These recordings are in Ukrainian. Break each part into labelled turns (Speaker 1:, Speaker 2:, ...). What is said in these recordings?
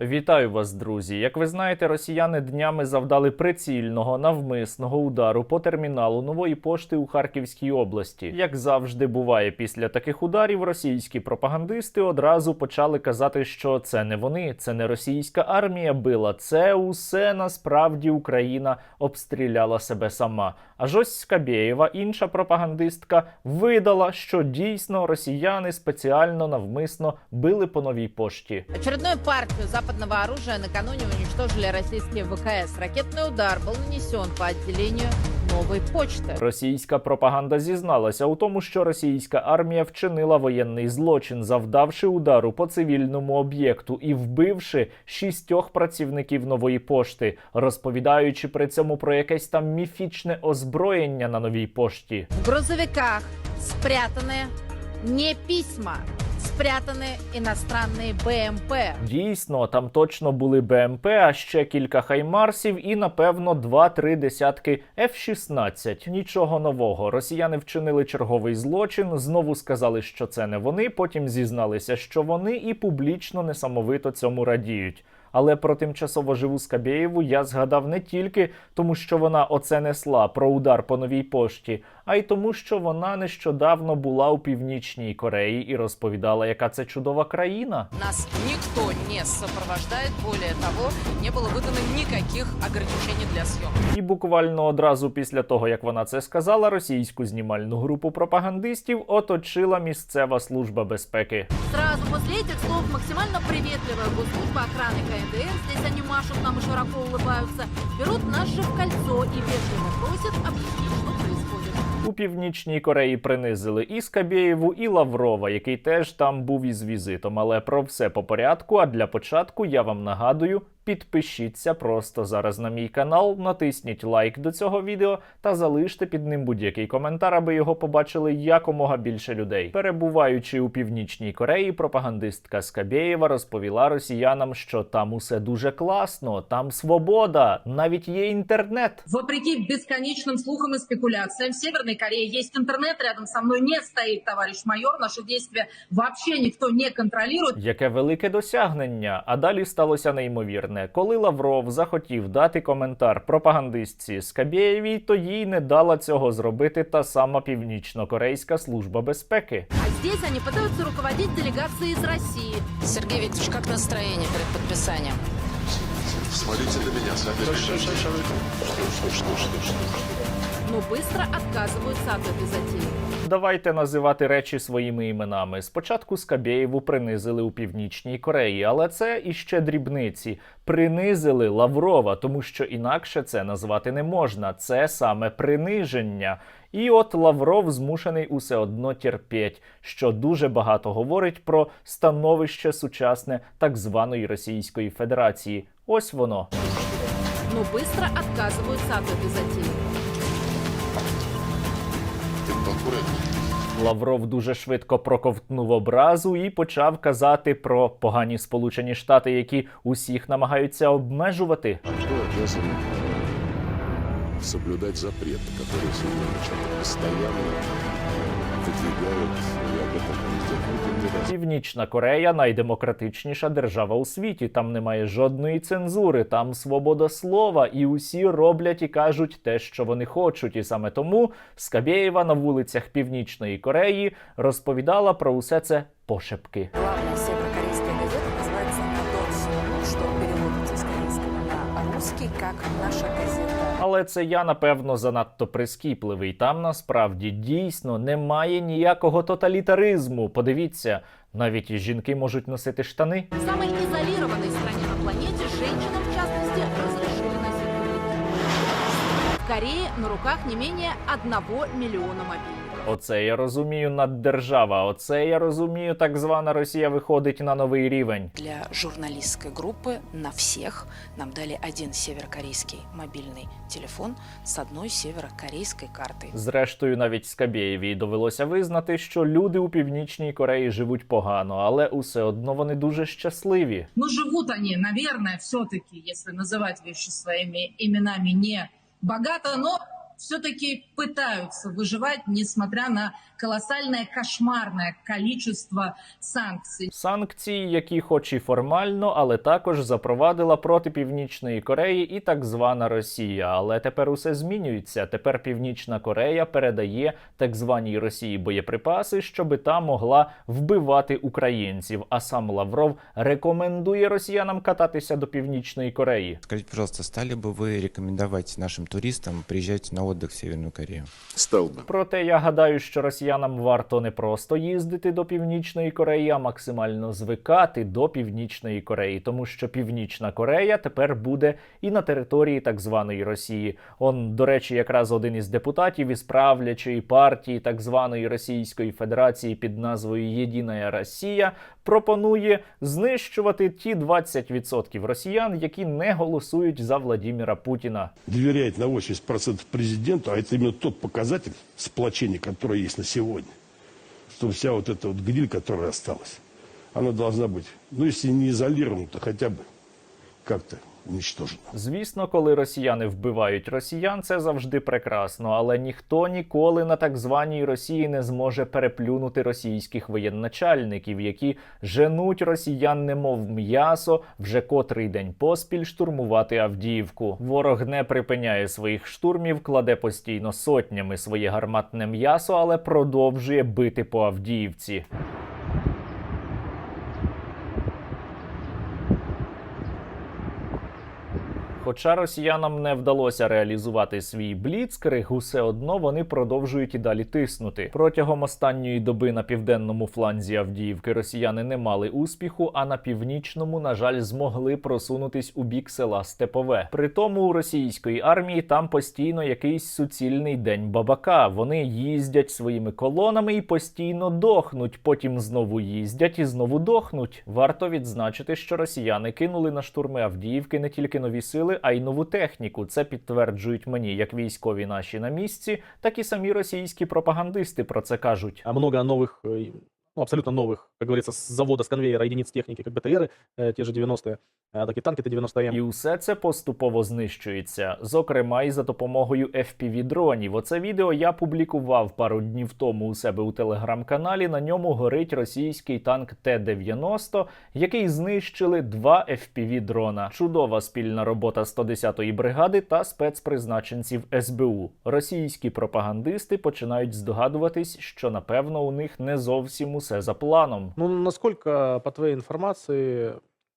Speaker 1: Вітаю вас, друзі. Як ви знаєте, росіяни днями завдали прицільного навмисного удару по терміналу нової пошти у Харківській області. Як завжди буває після таких ударів, російські пропагандисти одразу почали казати, що це не вони, це не російська армія била, це усе насправді Україна обстріляла себе сама. Аж ось Скабєєва, інша пропагандистка, видала, що дійсно росіяни спеціально навмисно били по новій пошті.
Speaker 2: Очередную партию западного оружия накануне уничтожили российские ВКС. Ракетный удар был нанесен по отделению новой почты.
Speaker 1: Російська пропаганда зізналася у тому, що російська армія вчинила воєнний злочин, завдавши удару по цивільному об'єкту і вбивши шістьох працівників нової пошти, розповідаючи при цьому про якесь там міфічне озброєння на новій пошті.
Speaker 2: В грузовиках спрятаны не письма, спрятаны иностранные БМП.
Speaker 1: Дійсно, там точно були БМП, а ще кілька хаймарсів і напевно два-три десятки F-16. Нічого нового. Росіяни вчинили черговий злочин. Знову сказали, що це не вони. Потім зізналися, що вони і публічно несамовито цьому радіють. Але про тимчасово живу Скабєєву я згадав не тільки тому, що вона оце несла про удар по новій пошті, а й тому, що вона нещодавно була у північній Кореї і розповідала, яка це чудова країна.
Speaker 3: Нас никто не сопровождает. Более того, не было выдано никаких ограничений для съемки.
Speaker 1: І буквально одразу після того, як вона це сказала, російську знімальну групу пропагандистів оточила місцева служба безпеки.
Speaker 4: Сразу после этих слов максимально приветливая госслужба охраны КНДР, здесь они машут нам и широко улыбаются, берут нас же в кольцо и вежливо просят объяснить, что происходит.
Speaker 1: у північній Кореї принизили і Скабєєву, і Лаврова, який теж там був із візитом. Але про все по порядку. А для початку я вам нагадую. Підпишіться просто зараз на мій канал, натисніть лайк до цього відео та залиште під ним будь-який коментар, аби його побачили якомога більше людей. Перебуваючи у північній Кореї, пропагандистка Скабєєва розповіла росіянам, що там усе дуже класно, там свобода, навіть є інтернет.
Speaker 4: Вопреки бесконечным слухам и спекуляциям, в Северной Корее есть интернет, рядом со мной не стоит товарищ майор, наши действия вообще никто не контролирует.
Speaker 1: Яке велике досягнення! А далі сталося неймовірне. Коли Лавров захотів дати коментар пропагандистці Скабєєвій, то їй не дала цього зробити та сама північно-корейська служба безпеки.
Speaker 4: А здесь они пытаются руководить делегацией из России.
Speaker 3: Сергей Викторович, как настроение перед подписанием?
Speaker 5: Смотрите на меня,
Speaker 4: но быстро отказываются от этой затеи.
Speaker 1: Давайте називати речі своїми іменами. Спочатку Скабєєву принизили у північній Кореї, але це іще дрібниці. Принизили Лаврова, тому що інакше це назвати не можна. Це саме приниження. І от Лавров змушений усе одно терпіть, що дуже багато говорить про становище сучасне так званої Російської Федерації. Ось воно.
Speaker 4: Но быстро отказываются от этой затеи.
Speaker 1: Лавров дуже швидко проковтнув образу і почав казати про погані Сполучені Штати, які усіх намагаються обмежувати.
Speaker 5: А кто обязан соблюдать запрет, который Соединенные Штаты постоянно
Speaker 1: Північна Корея найдемократичніша держава у світі. Там немає жодної цензури, там свобода слова, і усі роблять і кажуть те, що вони хочуть. І саме тому Скабєєва на вулицях Північної Кореї розповідала про усе це пошепки. Але це я напевно занадто прискіпливий. Там насправді дійсно немає ніякого тоталітаризму. Подивіться, навіть жінки можуть носити штани.
Speaker 4: Саме ізолірований страні на планеті женщинам, в частності розрішили носити. В Кореї на руках не менее 1 мільйона мобильников.
Speaker 1: Оце я розумію наддержава. Оце я розумію, так звана Росія виходить на новий рівень.
Speaker 6: Для журналистской группы на всех нам дали один северокорейский мобильный телефон с одной северокорейской картой.
Speaker 1: Зрештою, навіть Скабєєвій довелося визнати, що люди у північній Кореї живуть погано, але усе одно вони дуже щасливі.
Speaker 4: Ну, живут они, наверное, все-таки, если называть вещи своими именами, не богато, но
Speaker 7: все-таки пытаются выживать, несмотря на колоссальное кошмарное количество санкций.
Speaker 1: Санкції, які, хоч і формально, але також запровадила проти Північної Кореї і так звана Росія. Але тепер усе змінюється. Тепер Північна Корея передає так званій Росії боєприпаси, щоби та могла вбивати українців. А сам Лавров рекомендує росіянам кататися до Північної Кореї.
Speaker 8: Скажите, пожалуйста, стали бы вы рекомендовать нашим туристам приезжать на отдых в Северную Корею?
Speaker 5: Стал бы.
Speaker 1: Проте я гадаю, що росіянам варто не просто їздити до Північної Кореї, а максимально звикати до Північної Кореї, тому що Північна Корея тепер буде і на території так званої Росії. Он, до речі, якраз один із депутатів із правлячої партії так званої Російської Федерації під назвою Єдина Росія пропонує знищувати ті 20% росіян, які не голосують за Владіміра Путіна.
Speaker 9: доверяет на 80% президенту, а это именно тот показатель сплочения, который есть на сегодня. Что вся вот эта вот гниль, которая осталась, она должна быть, ну если не изолирована, то хотя бы как-то уничтожена.
Speaker 1: Звісно, коли росіяни вбивають росіян, це завжди прекрасно, але ніхто ніколи на так званій Росії не зможе переплюнути російських воєначальників, які женуть росіян, немов м'ясо, вже котрий день поспіль штурмувати Авдіївку. Ворог не припиняє своїх штурмів, кладе постійно сотнями своє гарматне м'ясо, але продовжує бити по Авдіївці. Хоча росіянам не вдалося реалізувати свій бліцкриг, усе одно вони продовжують і далі тиснути. Протягом останньої доби на південному фланзі Авдіївки росіяни не мали успіху, а на північному, на жаль, змогли просунутись у бік села Степове. При тому у російської армії там постійно якийсь суцільний день бабака. Вони їздять своїми колонами і постійно дохнуть. Потім знову їздять і знову дохнуть. Варто відзначити, що росіяни кинули на штурми Авдіївки не тільки нові сили, а й нову техніку. Це підтверджують мені як військові наші на місці, так і самі російські пропагандисти про це кажуть.
Speaker 10: а много новых, э, ну, абсолютно новых, как говорится, с завода, с конвейера единиц техники, как БТРы, э, те же 90-е, э, так и танки Т-90М.
Speaker 1: І усе це поступово знищується, зокрема і за допомогою fpv дронів. Оце відео я публікував пару днів тому у себе у телеграм-каналі. На ньому горить російський танк Т-90, який знищили два fpv дрона. Чудова спільна робота 110-ї бригади та спецпризначенців СБУ. Російські пропагандисти починають здогадуватись, що напевно у них не зовсім усе за планом.
Speaker 10: Ну, насколько, по твоей информации,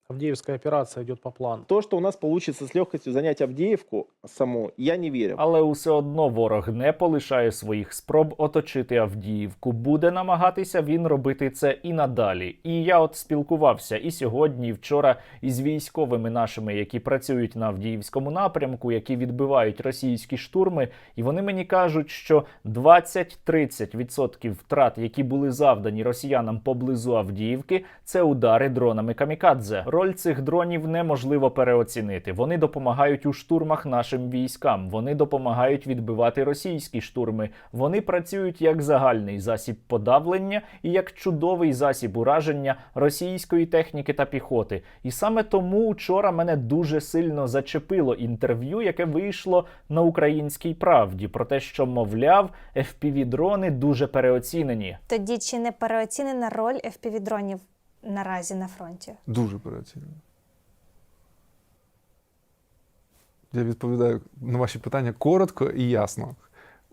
Speaker 10: Авдеевская операция идет по плану?
Speaker 11: То, что у нас получится с легкостью занять Авдеевку саму, я не верю.
Speaker 1: Але усе одно ворог не полишає своїх спроб оточити Авдіївку. Буде намагатися він робити це і надалі. І я от спілкувався і сьогодні, і вчора із військовими нашими, які працюють на Авдіївському напрямку, які відбивають російські штурми, і вони мені кажуть, що 20-30% втрат, які були завдані росіянам поблизу Авдіївки, це удари дронами камікадзе. Роль цих дронів неможливо переоцінити. Вони допомагають у штурмах нашим військам. Вони допомагають відбивати російські штурми. Вони працюють як загальний засіб подавлення і як чудовий засіб ураження російської техніки та піхоти. І саме тому вчора мене дуже сильно зачепило інтерв'ю, яке вийшло на українській правді, про те, що мовляв, fpv дрони дуже переоцінені.
Speaker 12: Тоді чи не переоцінена роль FPV-дронів наразі на фронті?
Speaker 13: Дуже переоцінено. Я відповідаю на ваші питання коротко і ясно.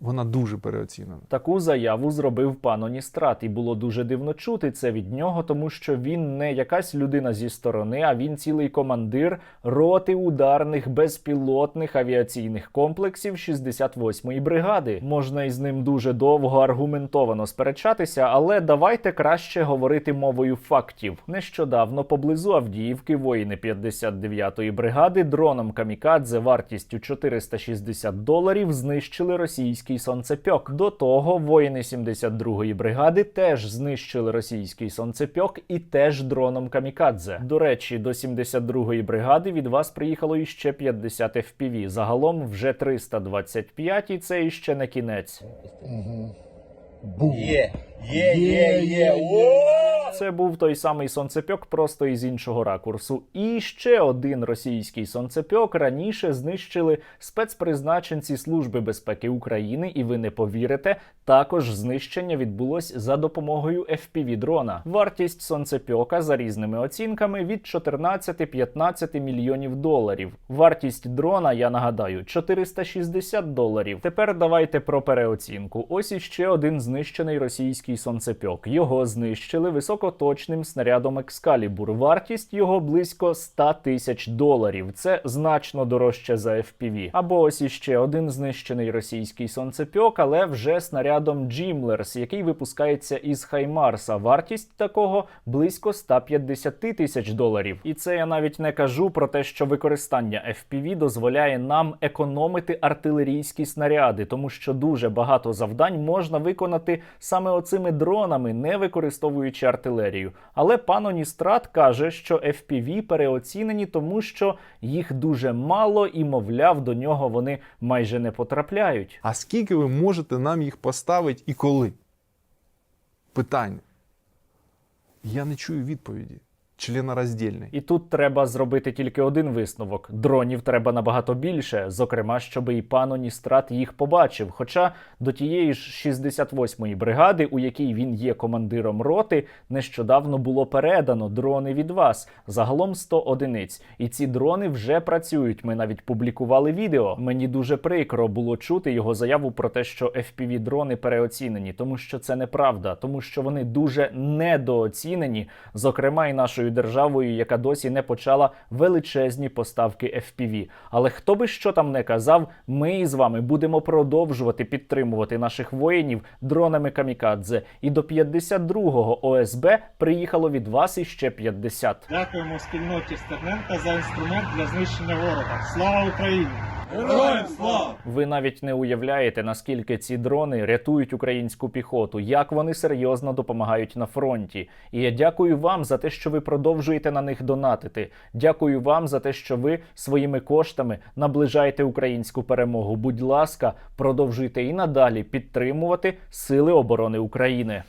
Speaker 13: Вона дуже переоцінена.
Speaker 1: Таку заяву зробив пан Оністрат, і було дуже дивно чути це від нього, тому що він не якась людина зі сторони, а він цілий командир роти ударних безпілотних авіаційних комплексів 68-ї бригади. Можна із ним дуже довго аргументовано сперечатися, але давайте краще говорити мовою фактів. Нещодавно поблизу Авдіївки воїни 59-ї бригади дроном камікадзе вартістю 460 доларів знищили російський сонцепьок. До того воїни 72-ї бригади теж знищили російський сонцепьок і теж дроном камікадзе. До речі, до 72-ї бригади від вас приїхало іще 50 FPV. Загалом вже 325, і це іще не кінець. Це був той самий сонцепьок, просто із іншого ракурсу. І ще один російський сонцепьок раніше знищили спецпризначенці Служби безпеки України, і ви не повірите, також знищення відбулось за допомогою fpv дрона. Вартість сонцепьока за різними оцінками від 14-15 мільйонів доларів. Вартість дрона, я нагадаю, 460 доларів. Тепер давайте про переоцінку. Ось іще один знищений російський сонцепьок. Його знищили високоточним снарядом Екскалібур. Вартість його близько 100 тисяч доларів. Це значно дорожче за FPV. Або ось іще один знищений російський сонцепьок, але вже снарядом Джімлерс, який випускається із Хаймарса. Вартість такого близько 150 тисяч доларів. І це я навіть не кажу про те, що використання FPV дозволяє нам економити артилерійські снаряди, тому що дуже багато завдань можна виконати саме оцими дронами, не використовуючи артилерію. Але пан Оністрат каже, що FPV переоцінені, тому що їх дуже мало і, мовляв, до нього вони майже не потрапляють.
Speaker 13: А скільки ви можете нам їх поставити і коли? Питання. Я не чую відповіді. Членораздільний.
Speaker 1: І тут треба зробити тільки один висновок: дронів треба набагато більше, зокрема, щоб і пан Оністрат їх побачив. Хоча до тієї ж 68-ї бригади, у якій він є командиром роти, нещодавно було передано дрони від вас. Загалом 100 одиниць. І ці дрони вже працюють. Ми навіть публікували відео. Мені дуже прикро було чути його заяву про те, що fpv дрони переоцінені, тому що це неправда, тому що вони дуже недооцінені, зокрема і нашою державою, яка досі не почала величезні поставки FPV. Але хто би що там не казав, ми з вами будемо продовжувати підтримувати наших воїнів дронами камікадзе. І до 52-го ОСБ приїхало від вас іще 50.
Speaker 14: Дякуємо спільноті Стерненка за інструмент для знищення ворога. Слава Україні! Героям слава!
Speaker 1: Ви навіть не уявляєте, наскільки ці дрони рятують українську піхоту, як вони серйозно допомагають на фронті. І я дякую вам за те, що ви продовжуєте на них донатити. Дякую вам за те, що ви своїми коштами наближаєте українську перемогу. Будь ласка, продовжуйте і надалі підтримувати Сили оборони України.